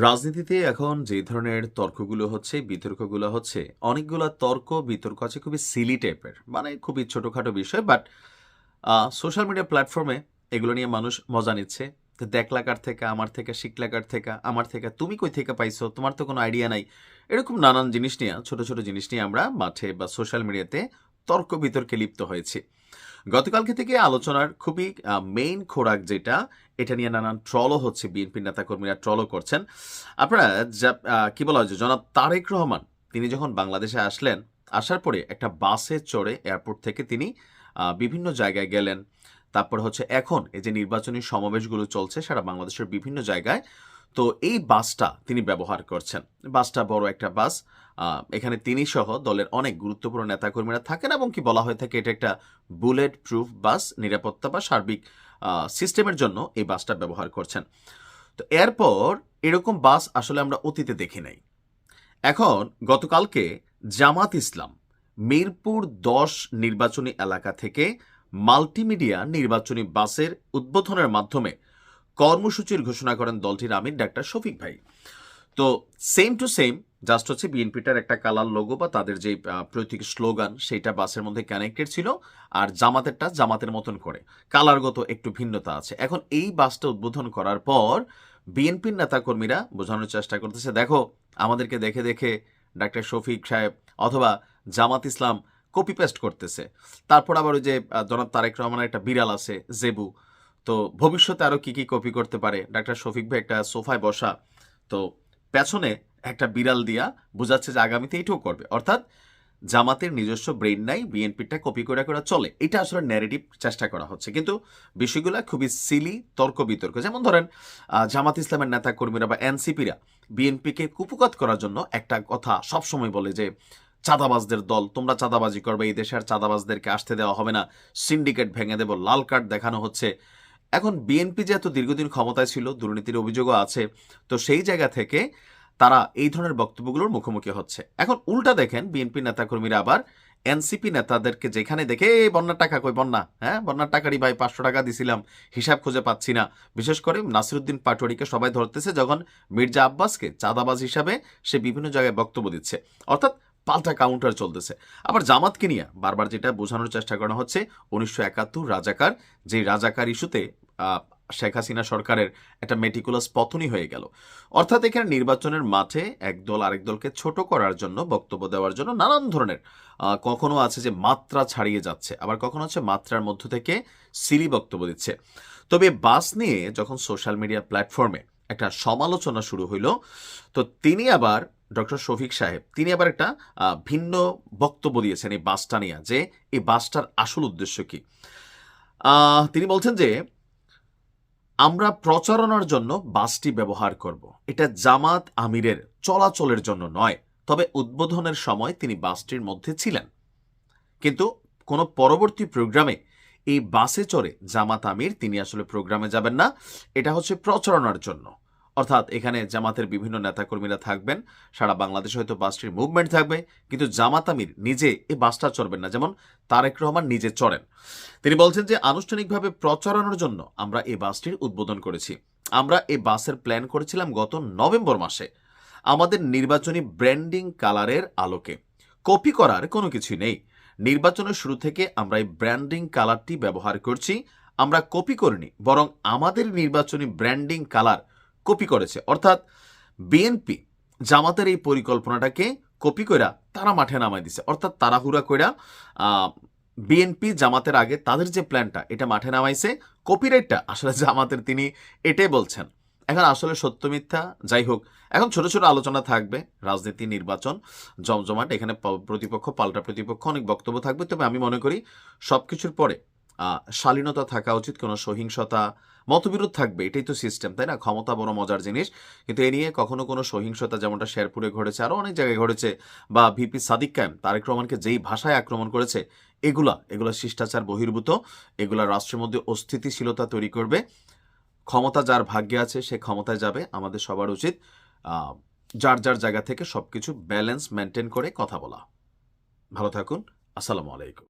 রাজনীতিতে এখন যে ধরনের তর্কগুলো হচ্ছে, বিতর্কগুলো হচ্ছে, অনেকগুলো তর্ক, বিতর্ক আছে খুবই সিলি টাইপের। মানে খুবই ছোটোখাটো বিষয়। বাট সোশ্যাল মিডিয়া প্ল্যাটফর্মে এগুলো নিয়ে মানুষ মজা নিচ্ছে। তো দেখলা কার থেকে, আমার থেকে, শিখলা কার থেকে, আমার থেকে, তুমি কই থেকে পাইছো? তোমার তো কোনো আইডিয়া নাই। এরকম নানান জিনিস নিয়ে, ছোট, ছোট জিনিস নিয়ে আমরা মাঠে বা সোশ্যাল মিডিয়াতে তর্ক-বিতর্কে লিপ্ত হয়েছি। গতকালকে থেকে আলোচনার খুবই মেইন খোরাক যেটা, এটা নিয়ে নানান ট্রলও হচ্ছে। বিএনপির নেতাকর্মীরা ট্রলও করছেন। আপনারা যা কি বলা হয় জনাব তারেক রহমান তিনি যখন বাংলাদেশে আসলেন, আসার পরে একটা বাসে চড়ে এয়ারপোর্ট থেকে তিনি বিভিন্ন জায়গায় গেলেন। তারপর হচ্ছে এখন এই যে নির্বাচনী সমাবেশগুলো চলছে সারা বাংলাদেশের বিভিন্ন জায়গায়। তো এই বাসটা তিনি ব্যবহার করছেন। বাসটা বড় একটা বাস। এখানে তিনি সহ দলের অনেক গুরুত্বপূর্ণ নেতাকর্মীরা থাকেন এবং কি বলা হয়ে থাকে, এটা একটা বুলেট প্রুফ বাস। নিরাপত্তা বা সার্বিক সিস্টেমের জন্য এই বাসটা ব্যবহার করছেন। তো এরপর এরকম বাস আসলে আমরা অতীতে দেখি নাই। এখন গতকালকে জামাত ইসলাম মিরপুর ১০ নির্বাচনী এলাকা থেকে মাল্টিমিডিয়া নির্বাচনী বাসের উদ্বোধনের মাধ্যমে কর্মসূচির ঘোষণা করেন দলটির আমির ডাক্তার শফিক ভাই। তো সেম টু সেম জাস্ট হচ্ছে বিএনপিটার একটা কালার লোগো বা তাদের যে প্রতীক স্লোগান সেইটা বাসের মধ্যে কানেক্টেড ছিল। আর জামাতেরটা জামাতের মতন করে। কালারগত একটু ভিন্নতা আছে। এখন এই বাসটা উদ্বোধন করার পর বিএনপির নেতাকর্মীরা বোঝানোর চেষ্টা করতেছে, দেখো আমাদেরকে দেখে, দেখে ডাক্তার শফিক সাহেব অথবা জামাত ইসলাম কপি পেস্ট করতেছে। তারপর আবার ওই যে জনাব তারেক রহমানের একটা বিড়াল আছে জেবু। তো ভবিষ্যতে আরও কি, কি কপি করতে পারে? ডাক্তার শফিক ভাই একটা সোফায় বসা। তো পেছনে একটা বিড়াল দিয়া বোঝাচ্ছে যে আগামীতে এটাও করবে। অর্থাৎ জামাতের নিজস্ব ব্রেইন নাই, বিএনপিরটা কপি করে কইরা চলে। এটা আসলে ন্যারেটিভ চেষ্টা করা হচ্ছে। কিন্তু বিষয়গুলা খুবই সিলি তর্ক-বিতর্ক। যেমন ধরেন জামাত ইসলামের নেতাকর্মীরা বা এনসিপিরা বিএনপিকে কুপকাত করার জন্য একটা কথা সবসময় বলে যে, চাঁদাবাজদের দল, তোমরা চাঁদাবাজি করবে, এই দেশের চাঁদাবাজদেরকে আসতে দেওয়া হবে না। সিন্ডিকেট ভেঙে দেব, লাল কার্ড দেখানো হচ্ছে। এখন বিএনপি যে এত দীর্ঘদিন ক্ষমতায় ছিল, দুর্নীতির অভিযোগও আছে। তো সেই জায়গা থেকে তারা এই ধরনের বক্তব্যগুলোর মুখোমুখি হচ্ছে। এখন উল্টা দেখেন বিএনপির নেতাকর্মীরা আবার এনসিপি নেতাদেরকে যেখানে দেখে, "এই বন্যার টাকা কই বন্যা? হ্যাঁ? বন্যার টাকারই ভাই ৳৫০০ দিছিলাম, হিসাব খুঁজে পাচ্ছি না।" বিশেষ করে নাসিরুদ্দিন পাটোয়ারিকে সবাই ধরতেছে যখন মির্জা আব্বাসকে চাঁদাবাজ হিসাবে সে বিভিন্ন জায়গায় বক্তব্য দিচ্ছে। অর্থাৎ পাল্টা কাউন্টার চলতেছে। আবার জামাতকে নিয়ে বারবার যেটা বোঝানোর চেষ্টা করা হচ্ছে ১৯৭১ রাজাকার, যে রাজাকার ইস্যুতে শেখ হাসিনা সরকারের একটা মেটিকুলাস পতনই হয়ে গেল। অর্থাৎ এখানে নির্বাচনের মাঠে একদল আরেক দলকে ছোট করার জন্য, বক্তব্য দেওয়ার জন্য নানান ধরনের কখনো আছে যে মাত্রা ছাড়িয়ে যাচ্ছে। আবার কখনো হচ্ছে মাত্রার মধ্য থেকে সিলি বক্তব্য দিচ্ছে। তবে বাস নিয়ে যখন সোশ্যাল মিডিয়া প্ল্যাটফর্মে একটা সমালোচনা শুরু হইল, তো তিনি আবার ডক্টর শফিক সাহেব তিনি আবার একটা ভিন্ন বক্তব্য দিয়েছেন এই বাসটা নিয়া যে, এই বাসটার আসল উদ্দেশ্য কি? তিনি বলছেন যে, আমরা প্রচারণার জন্য বাসটি ব্যবহার করব। এটা জামাত আমিরের চলাচলের জন্য নয়। তবে উদ্বোধনের সময় তিনি বাসটির মধ্যে ছিলেন। কিন্তু কোন পরবর্তী প্রোগ্রামে এই বাসে চড়ে জামাত আমির তিনি আসলে প্রোগ্রামে যাবেন না। এটা হচ্ছে প্রচারণার জন্য। অর্থাৎ এখানে জামাতের বিভিন্ন নেতাকর্মীরা থাকবেন। সারা বাংলাদেশে হয়তো বাসটির মুভমেন্ট থাকবে। কিন্তু জামাত আমির নিজে এই বাসটা চড়বেন না। যেমন তারেক রহমান নিজে চড়েন। তিনি বলছেন যে, আনুষ্ঠানিকভাবে প্রচারণার জন্য আমরা এই বাসটির উদ্বোধন করেছি। আমরা এই বাসের প্ল্যান করেছিলাম গত নভেম্বর মাসে। আমাদের নির্বাচনী ব্র্যান্ডিং কালারের আলোকে। কপি করার কোনো কিছুই নেই। নির্বাচনের শুরু থেকে আমরা এই ব্র্যান্ডিং কালারটি ব্যবহার করছি। আমরা কপি করিনি। বরং আমাদের নির্বাচনী ব্র্যান্ডিং কালার কপি করেছে। অর্থাৎ বিএনপি জামাতের এই পরিকল্পনাটাকে কপি কইরা তারা মাঠে নামায় দিছে। অর্থাৎ তাড়াহুড়া কইরা বিএনপি জামাতের আগে তাদের যে প্ল্যানটা এটা মাঠে নামাইছে। কপিরাইটটা আসলে জামাতের তিনি এটাই বলছেন। এখন আসলে সত্য মিথ্যা যাই হোক, এখন ছোট, ছোট আলোচনা থাকবে। রাজনীতি, নির্বাচন, জমজমাট। এখানে প্রতিপক্ষ পাল্টা প্রতিপক্ষ অনেক বক্তব্য থাকবে। তবে আমি মনে করি সব কিছুর পরে শালীনতা থাকা উচিত। কোনো সহিংসতা, মতবিরোধ থাকবে। এটাই তো সিস্টেম, তাই না? ক্ষমতা বড় মজার জিনিস। কিন্তু এ নিয়ে কখনো কোনো সহিংসতা যেমনটা শেরপুরে ঘটেছে, আরও অনেক জায়গায় ঘটেছে বা ভিপি সাদিক কায়েম তারেক রহমানকে যেই ভাষায় আক্রমণ করেছে, এগুলা, এগুলা শিষ্টাচার বহির্ভূত। এগুলা রাষ্ট্রের মধ্যে অস্থিতিশীলতা তৈরি করবে। ক্ষমতা যার ভাগ্যে আছে সে ক্ষমতায় যাবে। আমাদের সবার উচিত যার, যার জায়গা থেকে সব কিছু ব্যালেন্স মেনটেন করে কথা বলা। ভালো থাকুন। আসসালামু আলাইকুম।